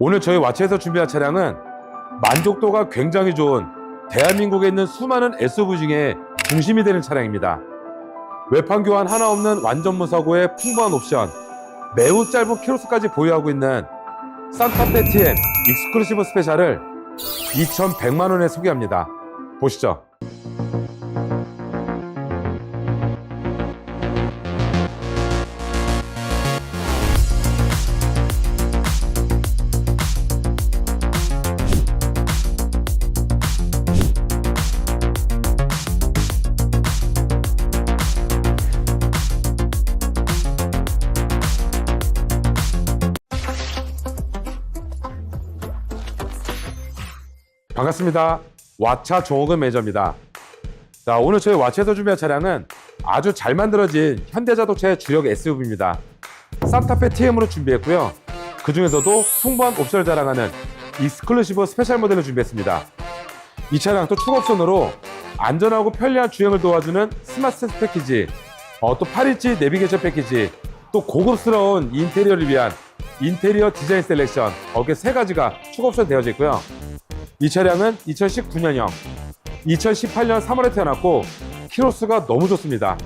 오늘 저희 와치에서 준비한 차량은 만족도가 굉장히 좋은 대한민국에 있는 수많은 SUV 중에 중심이 되는 차량입니다. 외판 교환 하나 없는 완전 무 사고의 풍부한 옵션, 매우 짧은 키로수까지 보유하고 있는 산타페 TM 익스클루시브 스페셜을 2,100만 원에 소개합니다. 보시죠. 반갑습니다. 와차 종호근 매니저입니다. 자, 오늘 저희 와차에서 준비한 차량은 아주 잘 만들어진 현대자동차의 주력 SUV입니다. 산타페 TM으로 준비했고요. 그 중에서도 풍부한 옵션을 자랑하는 익스클루시브 스페셜 모델을 준비했습니다. 이 차량 또 추가 옵션으로 안전하고 편리한 주행을 도와주는 스마트 패키지, 어, 또 8인치 내비게이션 패키지, 또 고급스러운 인테리어를 위한 인테리어 디자인 셀렉션, 거기에 세 가지가 추가 옵션 되어져 있고요. 이 차량은 2019년형, 2018년 3월에 태어났고 키로수가 너무 좋습니다.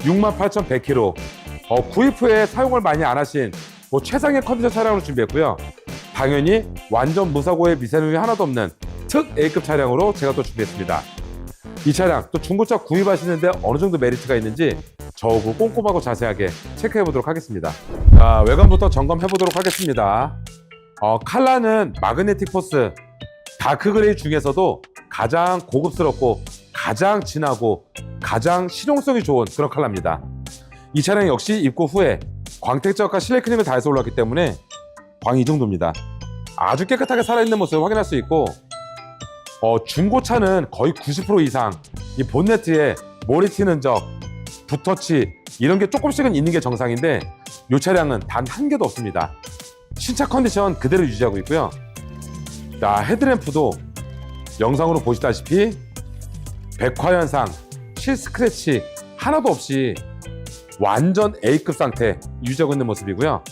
68,100km. 어, 구입 후에 사용을 많이 안 하신 뭐 최상의 컨디션 차량으로 준비했고요. 당연히 완전 무사고의 미세누이 하나도 없는 특 A급 차량으로 제가 또 준비했습니다. 이 차량 또 중고차 구입하시는데 어느 정도 메리트가 있는지 저하고 꼼꼼하고 자세하게 체크해 보도록 하겠습니다. 자, 외관부터 점검해 보도록 하겠습니다. 어, 칼라는 마그네틱 포스 다크 그레이 중에서도 가장 고급스럽고 가장 진하고 가장 실용성이 좋은 그런 컬러입니다. 이 차량 역시 입고 후에 광택적과 실내 크림을 다해서 올랐기 때문에 광이 이 정도입니다. 아주 깨끗하게 살아있는 모습을 확인할 수 있고 어, 중고차는 거의 90% 이상 이 본네트에 모리 튀는 적, 붓터치 이런 게 조금씩은 있는 게 정상인데 이 차량은 단 한 개도 없습니다. 신차 컨디션 그대로 유지하고 있고요. 자, 헤드램프도 영상으로 보시다시피 백화현상, 실스크래치 하나도 없이 완전 A급 상태 유지하고 있는 모습이고요.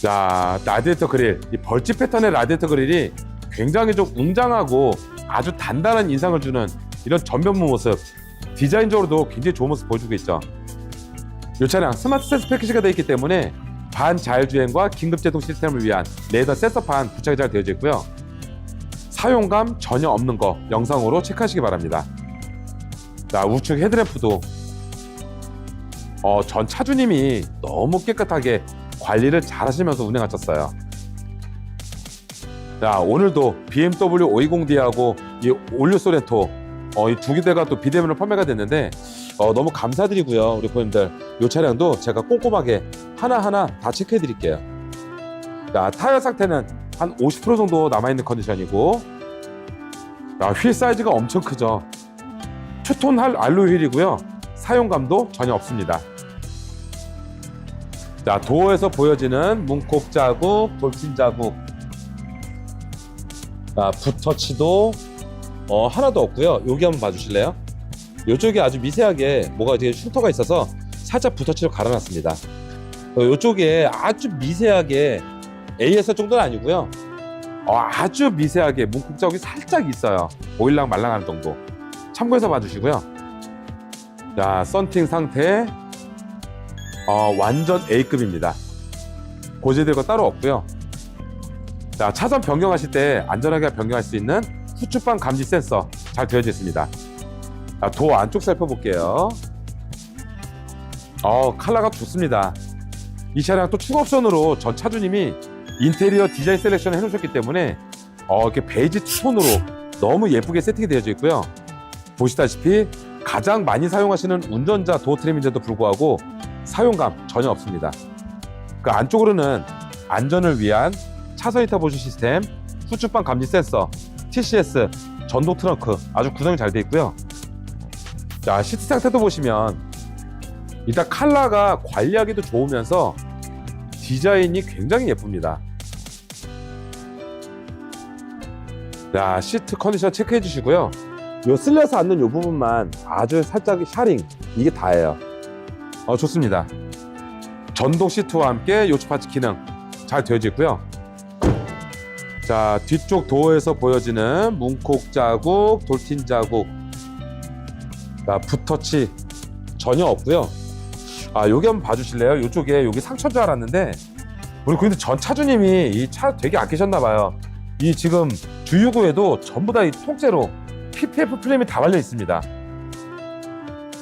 자, 라디에이터 그릴, 이 벌집 패턴의 라디에이터 그릴이 굉장히 좀 웅장하고 아주 단단한 인상을 주는 이런 전면부 모습, 디자인적으로도 굉장히 좋은 모습 보여주고 있죠. 이 차량 스마트 센스 패키지가 되어 있기 때문에 반 자율주행과 긴급제동 시스템을 위한 레이더 센서판 부착이 잘 되어져 있고요. 사용감 전혀 없는 거 영상으로 체크하시기 바랍니다. 자, 우측 헤드램프도 어, 전 차주님이 너무 깨끗하게 관리를 잘 하시면서 운행하셨어요. 자, 오늘도 BMW 520D하고 이 올류 소렌토 어, 이두 개대가 또 비대면으로 판매가 됐는데 어, 너무 감사드리고요. 우리 고객님들 이 차량도 제가 꼼꼼하게 하나하나 다 체크해 드릴게요. 자, 타이어 상태는 한 50% 정도 남아있는 컨디션이고 자, 휠 사이즈가 엄청 크죠. 투톤 할 알로이 휠이고요. 사용감도 전혀 없습니다. 자, 도어에서 보여지는 문콕 자국, 돌진 자국. 자, 붓터치도 어, 하나도 없고요. 여기 한번 봐주실래요? 이쪽에 아주 미세하게 뭐가 되게 흉터가 있어서 살짝 붓터치로 갈아놨습니다. 어, 이쪽에 아주 미세하게 AS 정도는 아니고요. 어, 아주 미세하게 자국이 살짝 있어요. 오일랑 말랑하는 정도. 참고해서 봐주시고요. 자, 썬팅 상태 어, 완전 A급입니다. 고지될 거 따로 없고요. 자, 차선 변경하실 때 안전하게 변경할 수 있는 후추방 감지 센서 잘 되어져 있습니다. 자, 도어 안쪽 살펴볼게요. 어, 컬러가 좋습니다. 이 차량 또 추가 옵션으로 전 차주님이 인테리어 디자인 셀렉션을 해놓으셨기 때문에 어, 이렇게 베이지 톤으로 너무 예쁘게 세팅이 되어져 있고요. 보시다시피 가장 많이 사용하시는 운전자 도어 트림인데도 불구하고 사용감 전혀 없습니다. 그 안쪽으로는 안전을 위한 차선 이타 보조 시스템, 후추방 감지 센서, TCS, 전동 트렁크 아주 구성이 잘돼 있고요. 자 시트 상태도 보시면 일단 컬러가 관리하기도 좋으면서 디자인이 굉장히 예쁩니다. 자 시트 컨디션 체크해 주시고요. 요 쓸려서 앉는 요 부분만 아주 살짝 샤링 이게 다예요. 어 좋습니다. 전동 시트와 함께 요추 파츠 기능, 잘 되어져 있고요. 자 뒤쪽 도어에서 보여지는 문콕 자국, 돌틴 자국, 자 붓터치 전혀 없고요. 아 여기 한번 봐주실래요? 이쪽에 여기 상처인 줄 알았는데 우리 근데 전 차주님이 이 차 되게 아끼셨나 봐요. 이 지금 주유구에도 전부 다 이 통째로 PPF 필름이 다 발려 있습니다.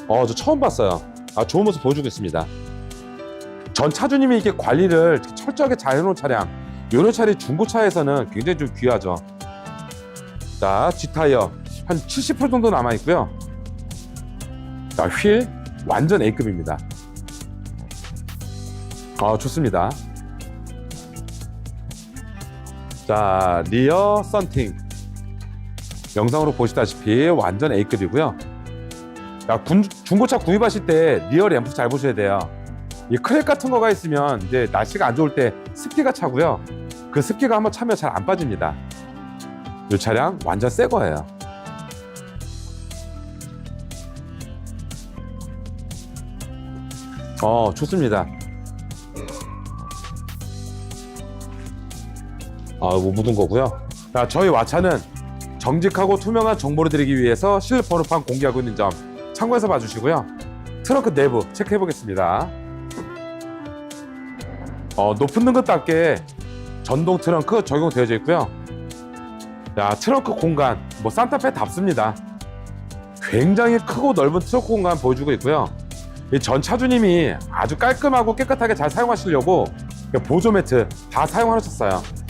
어, 저 처음 봤어요. 아, 좋은 모습 보여주고 있습니다. 전 차주님이 이렇게 관리를 철저하게 잘 해놓은 차량, 이런 차량이 중고차에서는 굉장히 좀 귀하죠. 자, G타이어 한 70% 정도 남아있고요. 자, 휠 완전 A급입니다. 아, 좋습니다. 자, 리어 썬팅. 영상으로 보시다시피 완전 A급이고요. 야, 군- 중고차 구입하실 때 리어 램프 잘 보셔야 돼요. 이 크랙 같은 거가 있으면 이제 날씨가 안 좋을 때 습기가 차고요. 그 습기가 한번 차면 잘 안 빠집니다. 이 차량 완전 새 거예요. 어, 좋습니다. 아, 뭐 묻은 거고요. 자, 저희 와차는 정직하고 투명한 정보를 드리기 위해서 번호판 공개하고 있는 점 참고해서 봐주시고요. 트렁크 내부 체크해 보겠습니다. 어, 높은 등급답게 전동 트렁크 적용되어져 있고요. 야, 트렁크 공간 뭐 산타페답습니다. 굉장히 크고 넓은 트렁크 공간 보여주고 있고요. 이전 차주님이 아주 깔끔하고 깨끗하게 잘 사용하시려고 보조 매트 다 사용하셨어요.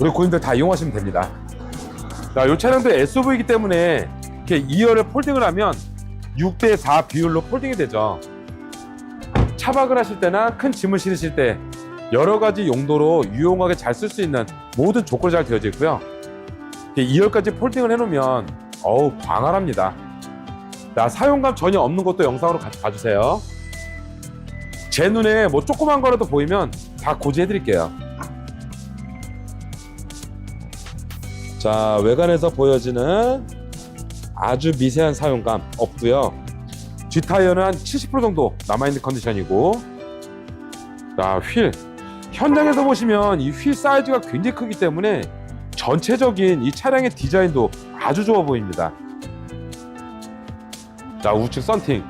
우리 고객님들 다 이용하시면 됩니다. 자, 이 차량도 SUV이기 때문에 이렇게 2열을 폴딩을 하면 6대 4 비율로 폴딩이 되죠. 차박을 하실 때나 큰 짐을 실으실 때 여러 가지 용도로 유용하게 잘 쓸 수 있는 모든 조건이 잘 되어져 있고요. 2열까지 폴딩을 해놓으면 어우 광활합니다. 자, 사용감 전혀 없는 것도 영상으로 같이 봐주세요. 제 눈에 뭐 조그만 거라도 보이면 다 고지해드릴게요. 자, 외관에서 보여지는 아주 미세한 사용감 없고요. 뒷타이어는 한 70% 정도 남아있는 컨디션이고 자, 휠 현장에서 보시면 이 휠 사이즈가 굉장히 크기 때문에 전체적인 이 차량의 디자인도 아주 좋아 보입니다. 자, 우측 썬팅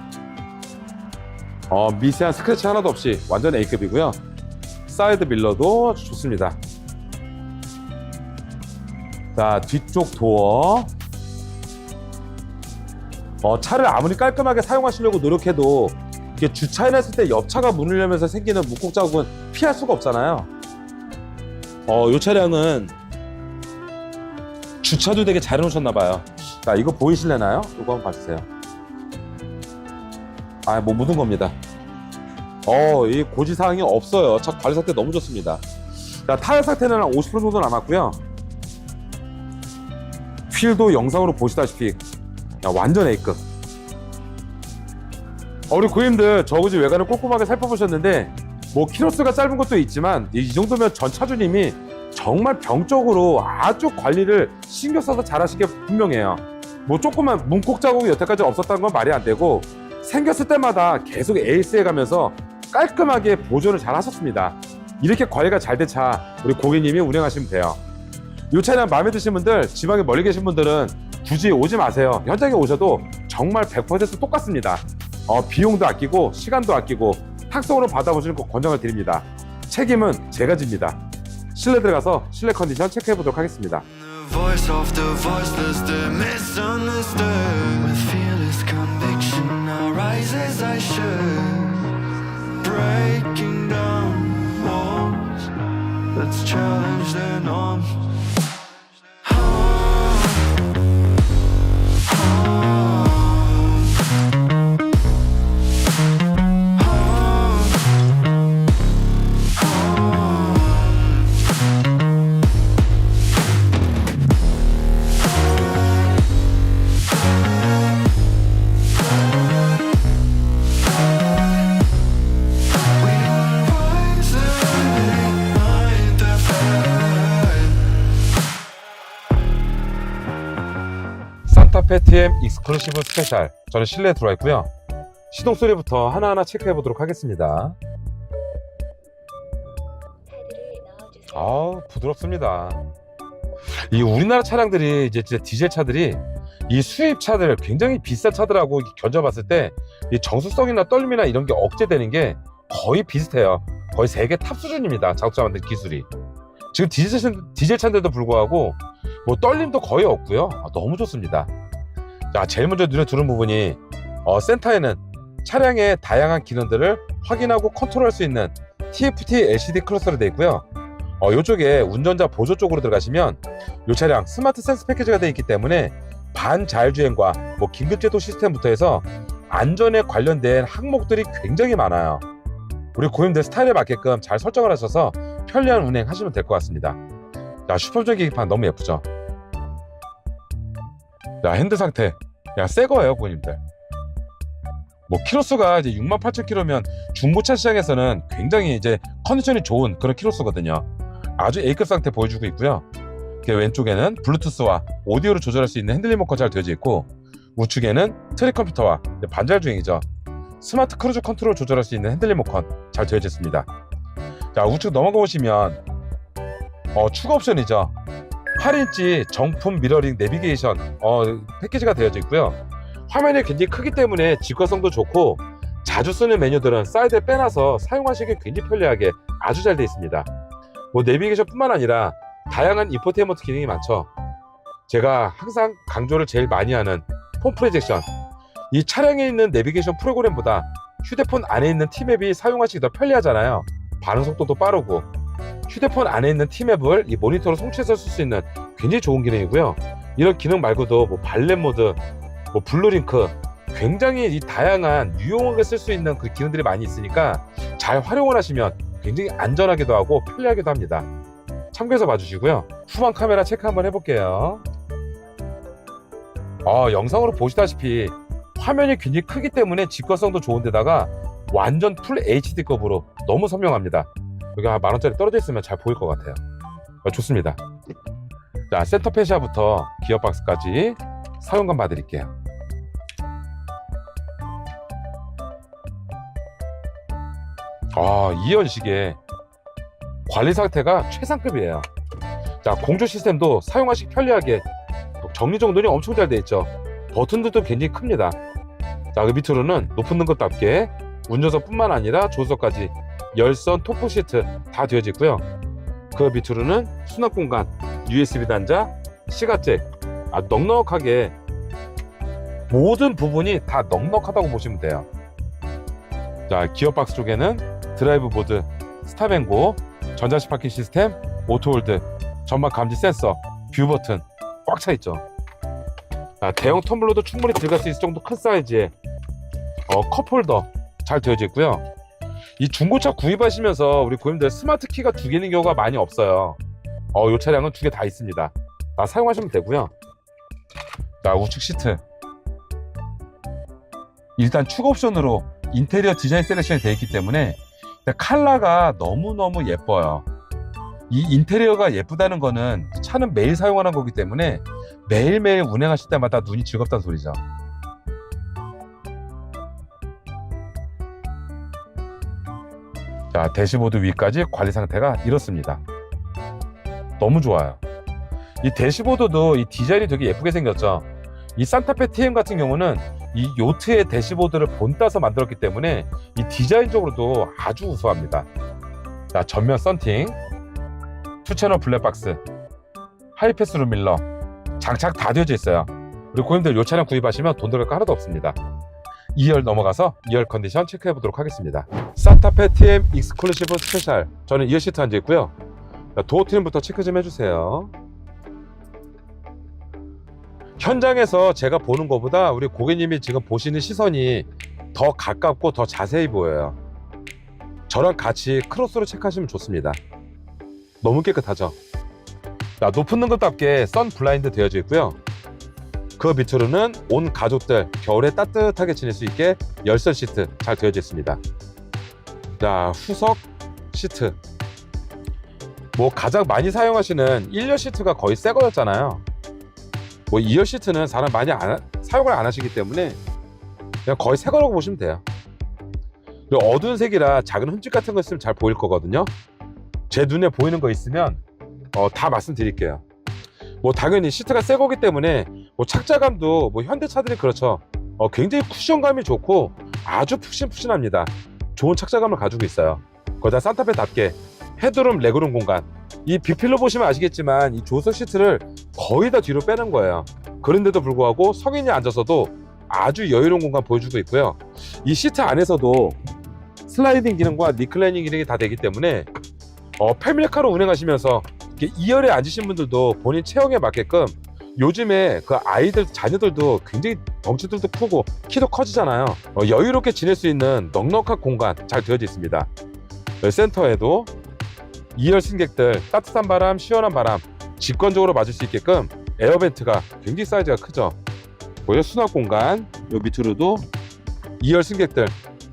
어, 미세한 스크래치 하나도 없이 완전 A급이고요. 사이드 밀러도 좋습니다. 자, 뒤쪽 도어. 어, 차를 아무리 깔끔하게 사용하시려고 노력해도 이게 주차해 놨을 때 옆차가 문을 열면서 생기는 묵곡 자국은 피할 수가 없잖아요. 어, 이 차량은 주차도 되게 잘 해놓으셨나 봐요. 자, 이거 보이실래나요? 이거 한번 봐주세요. 아, 뭐 묻은 겁니다. 어, 이 고지사항이 없어요. 차 관리 상태 너무 좋습니다. 자, 타이어 상태는 한 50% 정도 남았고요. 휠도 영상으로 보시다시피 야, 완전 A급. 어, 우리 고객님들 저그지 외관을 꼼꼼하게 살펴보셨는데 뭐 키로수가 짧은 것도 있지만 이, 이 정도면 전 차주님이 정말 병적으로 아주 관리를 신경 써서 잘하시게 분명해요. 뭐 조그만 문콕 자국이 여태까지 없었다는 건 말이 안 되고 생겼을 때마다 계속 에이스해 가면서 깔끔하게 보존을 잘 하셨습니다. 이렇게 관리가 잘 된 차 우리 고객님이 운행하시면 돼요. 이 차량 마음에 드신 분들 지방에 멀리 계신 분들은 굳이 오지 마세요 현장에 오셔도 정말 100% 똑같습니다 어, 비용도 아끼고 시간도 아끼고 탁송으로 받아보시는 거 권장을 드립니다 책임은 제가 집니다 실내 들어가서 실내 컨디션 체크해 보도록 하겠습니다 let's challenge the norms. 산타페 TM 익스클루시브 스페셜 저는 실내에 들어와 있고요 시동 소리부터 하나하나 체크해 보도록 하겠습니다 아 부드럽습니다. 이 우리나라 차량들이 이제 진짜 디젤 차들이 이 수입 차들 굉장히 비싼 차들하고 견져봤을 때 이 정수성이나 떨림이나 이런 게 억제되는 게 거의 비슷해요. 거의 세계 탑 수준입니다. 자동차 만드는 기술이. 지금 디젤, 차- 디젤 차인데도 불구하고 뭐 떨림도 거의 없고요. 아, 너무 좋습니다. 자, 제일 먼저 눈에 들어온 부분이 어, 센터에는 차량의 다양한 기능들을 확인하고 컨트롤할 수 있는 TFT LCD 클러스로 되어 있고요. 어, 이쪽에 운전자 보조 쪽으로 들어가시면 이 차량 스마트 센스 패키지가 되어 있기 때문에 반자율주행과 뭐 긴급제도 시스템부터 해서 안전에 관련된 항목들이 굉장히 많아요. 우리 고객님들 스타일에 맞게끔 잘 설정을 하셔서 편리한 운행 하시면 될 것 같습니다. 자, 슈퍼전 계기판 너무 예쁘죠? 자, 핸드 상태. 야, 새 거예요, 고객님들. 뭐, 키로수가 이제 68,000km면 중고차 시장에서는 굉장히 이제 컨디션이 좋은 그런 키로수거든요. 아주 A급 상태 보여주고 있고요. 그 왼쪽에는 블루투스와 오디오를 조절할 수 있는 핸들 리모컨 잘 되어져 있고 우측에는 트랙 컴퓨터와 반자율 주행이죠. 스마트 크루즈 컨트롤 조절할 수 있는 핸들 리모컨 잘 되어져 있습니다. 자 우측 넘어가 보시면 어, 추가 옵션이죠. 8인치 정품 미러링 내비게이션 어, 패키지가 되어져 있고요. 화면이 굉장히 크기 때문에 직관성도 좋고 자주 쓰는 메뉴들은 사이드에 빼놔서 사용하시기 굉장히 편리하게 아주 잘 되어 있습니다. 뭐 내비게이션뿐만 아니라 다양한 인포테인먼트 기능이 많죠. 제가 항상 강조를 제일 많이 하는 폰 프로젝션. 이 차량에 있는 내비게이션 프로그램보다 휴대폰 안에 있는 티맵이 사용하시기 더 편리하잖아요. 반응 속도도 빠르고 휴대폰 안에 있는 티맵을 이 모니터로 송치해서 쓸 수 있는 굉장히 좋은 기능이고요. 이런 기능 말고도 뭐 발렛 모드, 뭐 블루링크 굉장히 이 다양한 유용하게 쓸 수 있는 그 기능들이 많이 있으니까 잘 활용을 하시면 굉장히 안전하기도 하고 편리하기도 합니다. 참고해서 봐주시고요. 후방 카메라 체크 한번 해볼게요. 어, 영상으로 보시다시피 화면이 굉장히 크기 때문에 직관성도 좋은데다가 완전 풀 HD급으로 너무 선명합니다. 여기 한 만원짜리 떨어져 있으면 잘 보일 것 같아요. 어, 좋습니다. 자, 센터 페시아부터 기어박스까지 사용감 봐드릴게요. 아, 이 연식에 관리 상태가 최상급이에요. 자, 공조 시스템도 사용하시기 편리하게 정리정돈이 엄청 잘돼 있죠. 버튼들도 굉장히 큽니다. 자, 그 밑으로는 높은 등급답게 운전석 뿐만 아니라 조수석까지 열선 토프 시트 다 되어져 있고요. 그 밑으로는 수납 공간, USB 단자, 시가잭, 아, 넉넉하게 모든 부분이 다 넉넉하다고 보시면 돼요. 자, 기어박스 쪽에는 드라이브 보드, 스탑앤고, 전자식 파킹 시스템, 오토홀드, 전방 감지 센서, 뷰 버튼 꽉 차 있죠. 아, 대형 텀블러도 충분히 들어갈 수 있을 정도 큰 사이즈의 어, 컵홀더 잘 되어져 있고요. 이 중고차 구입하시면서 우리 고객님들 스마트 키가 두 개는 경우가 많이 없어요. 어, 이 차량은 두 개 다 있습니다. 다 사용하시면 되고요. 자, 우측 시트. 일단 추가 옵션으로 인테리어 디자인 셀렉션이 되어 있기 때문에 컬러가 너무너무 예뻐요. 이 인테리어가 예쁘다는 거는 차는 매일 사용하는 거기 때문에 매일매일 운행하실 때마다 눈이 즐겁다는 소리죠. 자, 대시보드 위까지 관리 상태가 이렇습니다. 너무 좋아요. 이 대시보드도 이 디자인이 되게 예쁘게 생겼죠. 이 산타페 TM 같은 경우는 이 요트의 대시보드를 본따서 만들었기 때문에 이 디자인적으로도 아주 우수합니다. 자, 전면 썬팅, 투채널 블랙박스, 하이패스 룸밀러, 장착 다 되어져 있어요. 우리 고객님들 이 차량 구입하시면 돈 들어갈 거 하나도 없습니다. 2열 넘어가서 2열 컨디션 체크해 보도록 하겠습니다. 산타페 TM 익스클루시브 스페셜. 저는 2열 시트 앉아 있고요. 자, 도어 트림부터 체크 좀 해주세요. 현장에서 제가 보는 것보다 우리 고객님이 지금 보시는 시선이 더 가깝고 더 자세히 보여요. 저랑 같이 크로스로 체크하시면 좋습니다. 너무 깨끗하죠? 자, 높은 등급답게 선 블라인드 되어져 있고요. 그 밑으로는 온 가족들 겨울에 따뜻하게 지낼 수 있게 열선 시트 잘 되어져 있습니다. 자, 후석 시트. 뭐 가장 많이 사용하시는 1열 시트가 거의 새 거였잖아요. 뭐 2열 시트는 사람 많이 안 하- 사용을 안 하시기 때문에 그냥 거의 새 거라고 보시면 돼요. 그리고 어두운 색이라 작은 흠집 같은 거 있으면 잘 보일 거거든요. 제 눈에 보이는 거 있으면 어, 다 말씀드릴게요. 뭐 당연히 시트가 새 거기 때문에 뭐 착자감도 뭐 현대차들이 그렇죠. 어, 굉장히 쿠션감이 좋고 아주 푹신푹신합니다. 좋은 착자감을 가지고 있어요. 거기다 산타페답게 헤드룸, 레그룸 공간. 이 비필로 보시면 아시겠지만 이 조석 시트를 거의 다 뒤로 빼는 거예요. 그런데도 불구하고 성인이 앉아서도 아주 여유로운 공간 보여주고 있고요. 이 시트 안에서도 슬라이딩 기능과 리클라이닝 기능이 다 되기 때문에 어, 패밀리카로 운행하시면서 이렇게 2열에 앉으신 분들도 본인 체형에 맞게끔 요즘에 그 아이들 자녀들도 굉장히 덩치들도 크고 키도 커지잖아요. 어, 여유롭게 지낼 수 있는 넉넉한 공간 잘 되어져 있습니다. 어, 센터에도 2열 승객들 따뜻한 바람, 시원한 바람 직관적으로 맞을 수 있게끔 에어벤트가 굉장히 사이즈가 크죠. 그리고 수납 공간 요 밑으로도 2열 승객들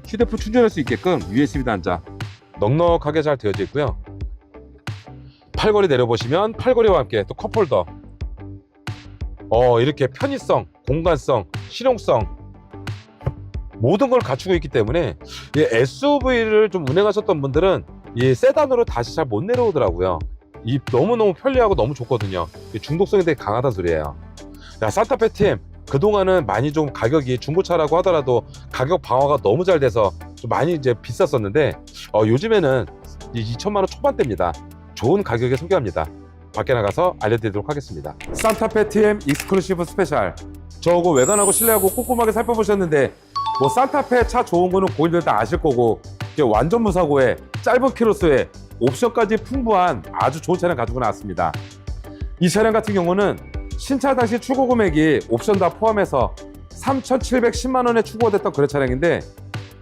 휴대폰 충전할 수 있게끔 USB 단자 넉넉하게 잘 되어져 있고요. 팔걸이 내려보시면 팔걸이와 함께 또 컵홀더 어 이렇게 편의성, 공간성, 실용성 모든 걸 갖추고 있기 때문에 이 SUV를 좀 운행하셨던 분들은 이 세단으로 다시 잘 못 내려오더라고요. 이 너무너무 편리하고 너무 좋거든요. 이 중독성이 되게 강하다는 소리예요. 야, 산타페 팀 그동안은 많이 좀 가격이 중고차라고 하더라도 가격 방어가 너무 잘 돼서 좀 많이 이제 비쌌었는데 어, 요즘에는 이 2천만 원 초반대입니다. 좋은 가격에 소개합니다. 밖에 나가서 알려드리도록 하겠습니다. 산타페 TM 익스클루시브 스페셜. 저거 외관하고 실내하고 꼼꼼하게 살펴보셨는데 뭐 산타페 차 좋은 거는 고객들 다 아실 거고 완전 무사고에 짧은 키로수에 옵션까지 풍부한 아주 좋은 차량 가지고 나왔습니다. 이 차량 같은 경우는 신차 당시 출고 금액이 옵션 다 포함해서 3,710만 원에 출고가 됐던 그런 차량인데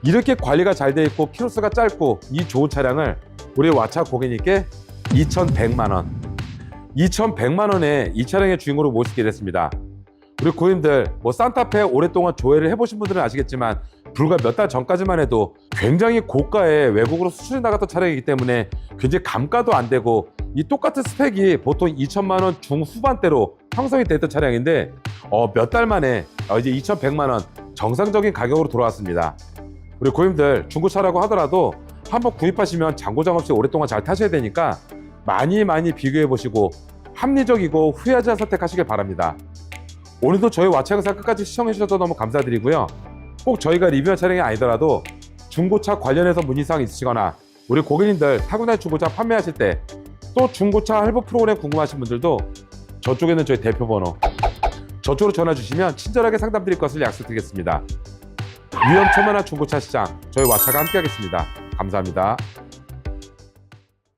이렇게 관리가 잘 돼 있고 키로수가 짧고 이 좋은 차량을 우리 와차 고객님께 2,100만 원, 2,100만 원에 이 차량의 주인공으로 모시게 됐습니다. 우리 고객님들 뭐 산타페 오랫동안 조회를 해보신 분들은 아시겠지만 불과 몇 달 전까지만 해도 굉장히 고가의 외국으로 수출이 나갔던 차량이기 때문에 굉장히 감가도 안 되고 이 똑같은 스펙이 보통 2천만 원 중후반대로 형성이 됐던 차량인데 어, 몇 달 만에 어, 이제 2,100만 원 정상적인 가격으로 돌아왔습니다. 우리 고객님들 중고차라고 하더라도 한번 구입하시면 장고장 없이 오랫동안 잘 타셔야 되니까 많이 많이 비교해 보시고 합리적이고 후회하지 않은 선택하시길 바랍니다. 오늘도 저희 와차 영상 끝까지 시청해 주셔서 너무 감사드리고요. 꼭 저희가 리뷰한 차량이 아니더라도 중고차 관련해서 문의사항 있으시거나 우리 고객님들 타고난 중고차 판매하실 때 또 중고차 할부 프로그램 궁금하신 분들도 저쪽에는 저희 대표 번호 저쪽으로 전화 주시면 친절하게 상담 드릴 것을 약속드리겠습니다. 위험천만한 중고차 시장 저희 와차가 함께하겠습니다. 감사합니다.